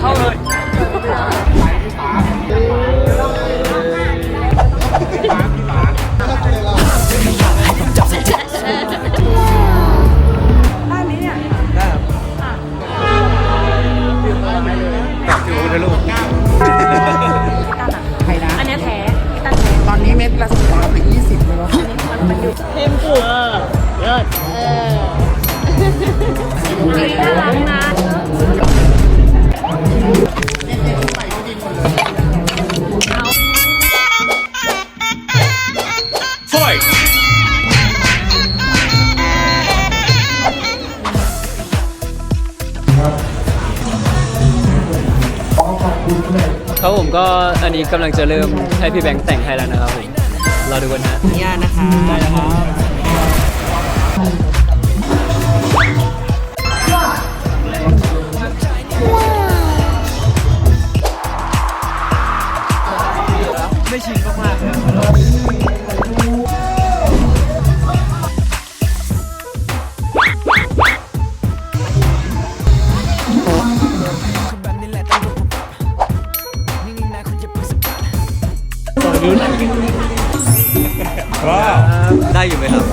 เข้าเลยด้านนี้เนี่ยได้ครับถือนะลูกใครนะอันเนี้ยแท้พี่ตั้นแท้ตอนนี้เม็ดละสิบบาทไปยี่สิบเลยวะมันอยู่เทมกู ก็อันนี้กำลังจะเริ่มให้พี่แบงค์แต่งให้แล้วนะครับผมรอดูกันนะเนี่ยนะคะได้แล้วครับไม่ชินมากๆ ว้าวได้อยู่ไหมครับ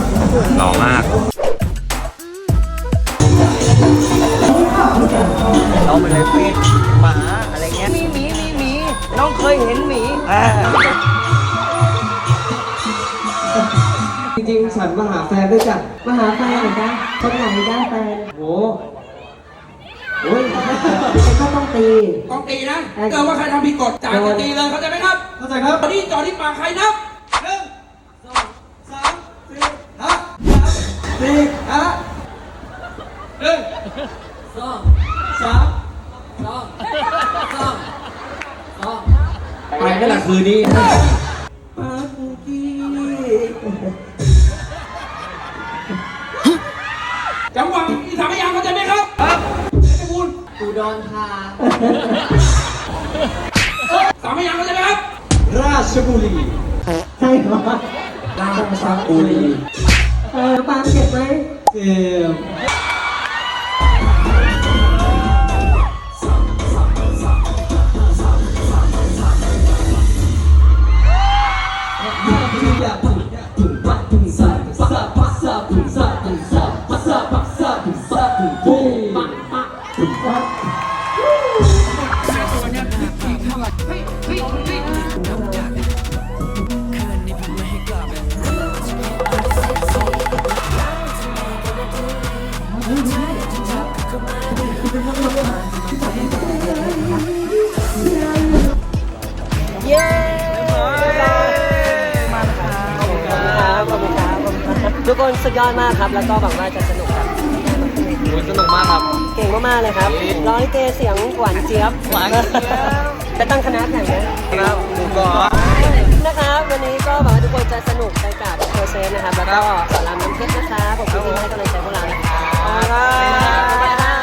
หล่อมากเราไปเลยเป็ดหมาอะไรเงี้ยมีหมีมีหมีน้องเคยเห็นหมีจริงๆฉันมาหาแฟนด้วยจ้ะมาหาแฟนเหรอจ๊ะคนไหนได้แฟนโหโอ้ยก็ต้องตี ต้องตีนะเกิดว่าใครทำผิดกฎจ่ายจะตีเลยเข้าใจไหมครับ เข้าใจครับตอนนี้จอที่ปากใครนับหนึ่งสองสามสี่ห้าสี่ห้าหนึ่งสองสามสองสองสองไปไม่ละคืนนี้จังหวะที่ทำให้ยังเข้าใจไหมครับครับเพชรบูรณ์อุดรธาสามพยางค์เข้าใจไหมครับ ราชบุรีใช่เหรอราชบุรีเออปาล์มเจ็บไหมเจ็บ ทุกคนสุดยอดมากครับ แล้วก็หวังว่าจะสนุกครับโอ้ยสนุกมากครับ เก่งมากๆเลยครับ ร้อยเกเสียงหวานเจี๊ยบหวานเจี๊ยบจะตั้งคณะไหนนะครับผมก็นะครับ วันนี้ก็หวังว่าทุกคนจะสนุกไปกับโปรเซสนะครับ แล้วก็สอนรามน้ำเพชรนะครับผมที่ให้กำลังใจพวกเรานะค Bye. Bye.